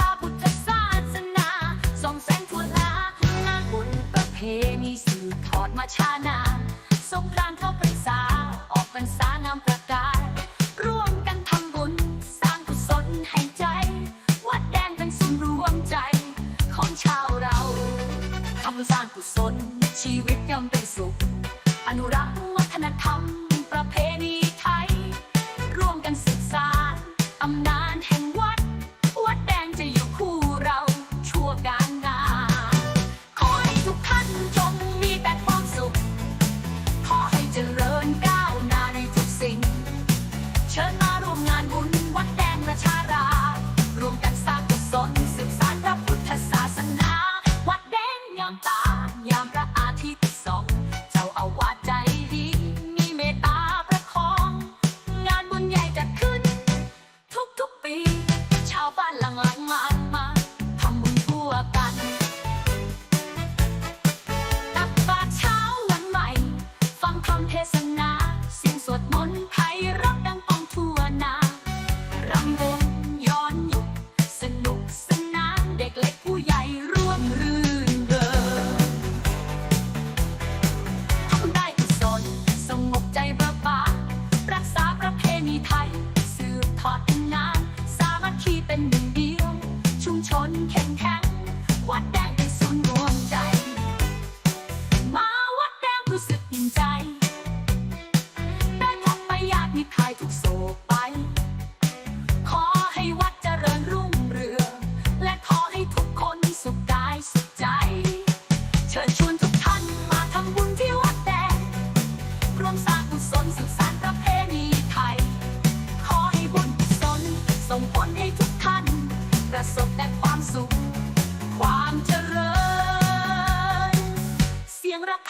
ระพุทธศาสนาส่งแสงทั่วลางานบุญประเพณีสืบทอดมาชานาน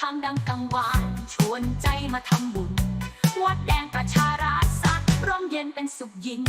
ทางดังกังวานชวนใจมาทำบุญ วัดแดงประชาราษฎร์ร่มเย็นเป็นสุขยิ่ง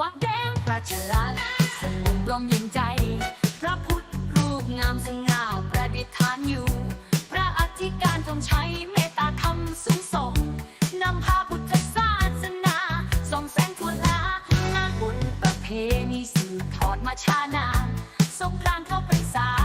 วังแดงประชรัฐสนุนลมเย็นใจ พระพุทธรูปงามสง่าประดิษฐานอยู่ พระอธิการทรงใช้เมตตาธรรมสูงส่งนำพาพุทธศาสนาส่องแสงทั่วลางานบุญประเพณีสืบทอดมาชานานรงกลางเข้าไปสา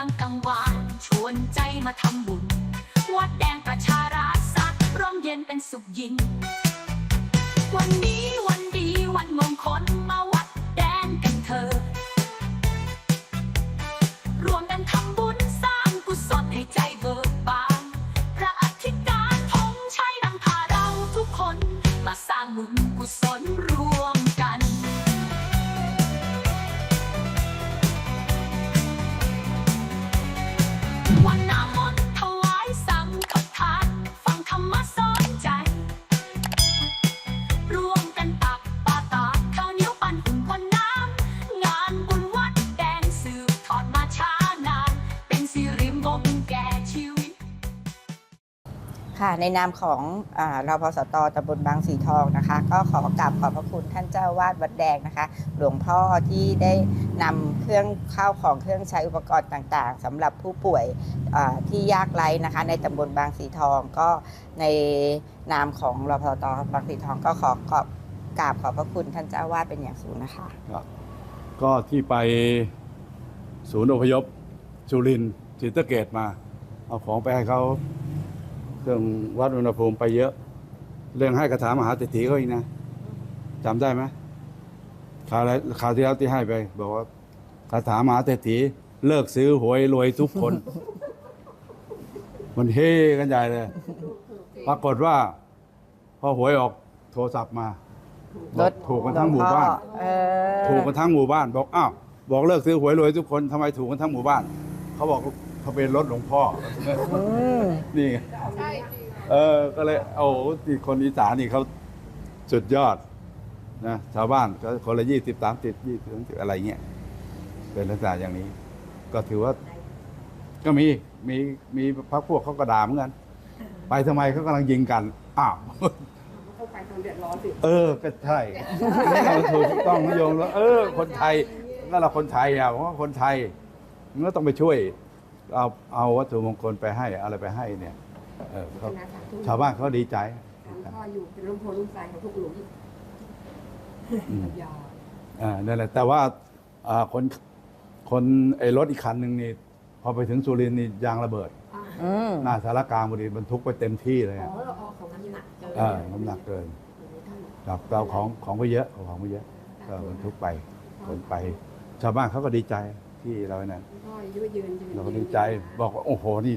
ังกังวนชวนใจมาทำบุญ วัดแดงประชาราษฎร์ร่มเย็นเป็นสุขยิ่งวันนี้วันดีวันมงคลมาวัดแดงกันเถอะรวมกันทำบุญสร้างกุศลให้ใจเบิกบานพระอธิการธงชัยนำพาเราทุกคน มาสร้างบุญกุศลรวม ค่ะในนามของอารพสตตำบลบางสีทองนะคะ ก็ขอกราบขอบพระคุณท่านเจ้าวาดวัดแดงนะคะ หลวงพ่อที่ได้นำเครื่องข้าวของเครื่องใช้อุปกรณ์ต่างๆสำหรับผู้ป่วยที่ยากไร้นะคะ ในตำบลบางสีทองก็ในนามของรพสตบางสีทองก็ขอขอบกราบขอบพระคุณท่านเจ้าวาดเป็นอย่างสูงนะคะ ก็ที่ไปศูนย์อพยพจุรินทร์ ศรีสะเกดมา เอาของไปให้เขาเครื่องวัดอุณหภูมิไปเยอะ เรื่องให้คาถามหาเศรษฐีเขาอีกนะจำได้ไหมคราวแรกคราวที่แล้วที่ให้ไป บอกว่าคาถามหาเศรษฐีเลิกซื้อหวยรวยทุกคน มันเฮกันใหญ่เลย ปรากฏว่า พอหวยออกโทรศัพท์มาบอกถูกกันทั้งหมู่บ้านเออถูกกันทั้งหมู่บ้าน บอกอ้าวบอกเลิกซื้อหวยรวยทุกคนทำไมถูกกันทั้งหมู่บ้าน เขาบอก เขาเป็นรถหลวงพ่ออืมนี่ไงเออก็เลยโอ้โหที่คนอีสานนี่เขาสุดยอดนะชาวบ้านก็คนละยี่สิบสามสิบยี่สิบสิบอะไรเงี้ยเป็นลักษณะอย่างนี้ ก็ถือว่า ก็มีมีมีพักพวกเขาก็ด่าเหมือนกัน ไปทำไมเขากำลังยิงกันอ้าว เข้าไปทางเดือดร้อนสิ เออ ก็ใช่ นี่เราถูกต้องนิยมแล้ว เออ คนไทย นั่นเราคนไทยอะผมว่าคนไทยมันก็ต้องไปช่วย เอาเอาวัตถุมงคลไปให้อะไรไปให้เนี่ยเออเขาชาวบ้านเขาดีใจพ่ออยู่เป็นร่มโพล่มไทรของพวกหลุมอืมยาวอ่านั่นแหละแต่ว่าอ่าคนคนไอ้รถอีกคันหนึ่งนี่พอไปถึงสุรินทร์นี่ยางระเบิดอืมหน้าสารกลางบุรีบรรทุกไปเต็มที่เลยอ๋ออะอ๋อของน้ำหนักเกินเออน้ำหนักเกินครับเราของของไปเยอะเอาของไปเยอะก็บรรทุกไปขนไป ชาวบ้านเขาก็ดีใจ ที่เรานั่นพ่ออายุยืนยืนเราก็ดีใจบอกว่าโอ้โหนี่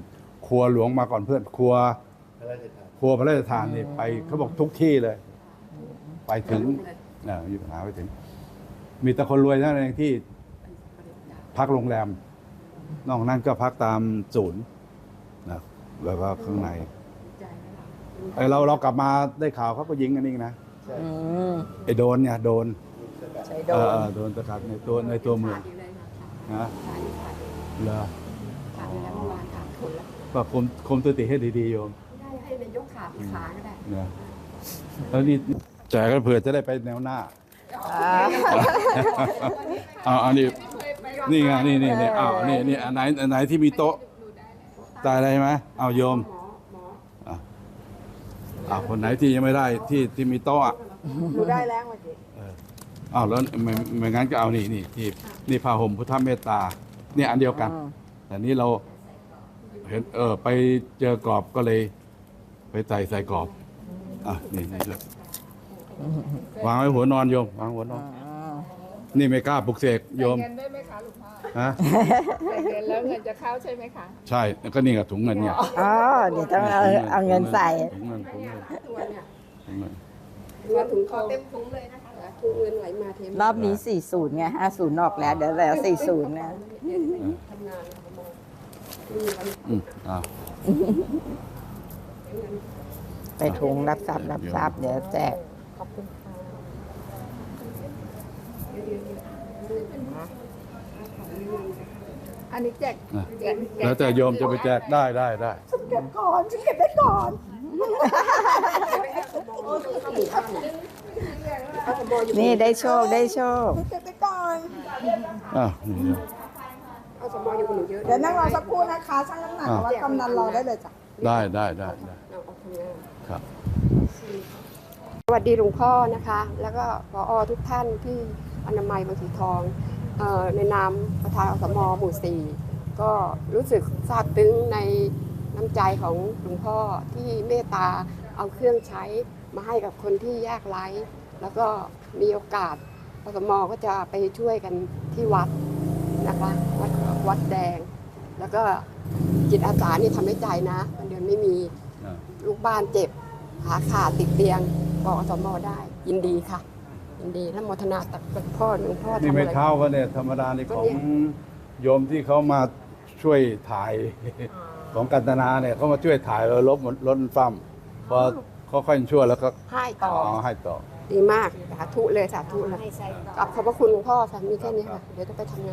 ครัวหลวงมาก่อนเพื่อนครัวครัวพระราชทานนี่ไปเขาบอกทุกที่เลย ไปถึงเอ่อมีปัญหาไปถึง มีแต่คนรวยเท่านั้นเองที่พักโรงแรมนอกนั้นก็พักตามศูนย์นะแล้วก็ข้างในใจไหมล่ะไอเราเรากลับมาได้ข่าวเขาก็ยิงกันนี่นะอืมไอโดนเนี่ยโดนใช้โดเอนอโดนสกัดในตัวในตัวเมือง นะขาดอยู่ขาดอยู่เลอขาดอยู่แล้วเมื่อวานขาดคนละก็คุมคุมสติให้ดีๆโยมได้ให้นายกขาดอีกขาก็ได้นะแล้วนี่แจกกันเผื่อจะได้ไปแนวหน้าอ่าเอาอันนี้นี่ไงนี่นี่นี่เอานี่นี่อันไหนอันไหนที่มีโต๊ะตายอะไรไหมเอาโยมหมอหมออะเอาคนไหนที่ยังไม่ได้ที่ที่มีโต๊ะอะหนูได้แล้วเมื่อกี้เออเอาแล้วไม่ไม่งั้นก็เอานี่นี่ที่นี่ผ้าห่มพุทธเมตตา เนี่ยอันเดียวกันแต่นี้เราเห็นเออไปเจอกรอบก็เลย ไปใส่ใส่กรอบอะนี่นี่เลยวางไว้หัวนอนโยมวางหัวนอนนี่ไม่กล้าปลุกเสกโยมเงินด้วยไหมคะหลวงพ่อฮะแต่เงินแล้วเงินจะเข้าใช่ไหมคะใช่ก็นี่กับถุงเงินเนี่ยอ๋อ เดี๋ยวต้องเอาเอาเงินใส่ ถุงเงินถุงเงินตัวเนี่ยถุงเงินเงิน ถุงทองเต็มถุงเลยนะคะ ถุงเงินไหลมาเทมารอบนี้ 40ไง50ออกแล้ว เดี๋ยวแล้ว40 นะ ทำงานค่ะหมอมีวันอืมอ่าไปถุงรับทรัพย์รับทรัพย์เดี๋ยวแจก ขอบคุณค่ะอันนี้แจกนะแจกจกแล้วแต่โยมจะไปแจกได้ได้ได้เอาสม ออยู่นี่ได้โชคได้โชคอ่านี่โยมเอาสมออยู่กับหนูเยอะเดี๋ยวนั่งรอสักครู่นะคะช่างน้ำหนักอ่าวัดกำนันรอได้เลยจ้ะได้ได้ได้ได้เอาเอาทำงานครับ สวัสดีหลวงพ่อนะคะ แล้วก็พอทุกท่านที่อนามัยบางสีทองเอ่อในนามประธานอสมหมู่สี่ก็รู้สึกซาบซึ้งในน้ำใจของหลวงพ่อที่เมตตาเอาเครื่องใช้มาให้กับคนที่ยากไร้ แล้วก็ มีโอกาสปสมก็จะไปช่วยกันที่วัดนะคะวัดวัดแดง แล้วก็จิตอาสานี่ทำด้วยใจนะเงินเดือนไม่มีอ่าลูกบ้านเจ็บขาขาดติดเตียงบอกอสมได้ ยินดีค่ะ ยินดีและโมทนาตักพ่อหลวงพ่อทำนี่อะไม่ไรเท่ากันเนี่ยธรรมดานี่ก็ของเนี่ยโยมที่เขามาช่วยถ่ายของกันตนาเนี่ยเขามาช่วยถ่ายแล้วลบหมดลดฟั่มพอเขาค่อยชั่วแล้วก็ให้ต่ออ๋อให้ต่อดีมากสาธุเลยสาธุเลยกลับขอบพระคุณหลวงพ่อค่ะมีแค่นี้ค่ะ เดี๋ยวจะไปทำงาน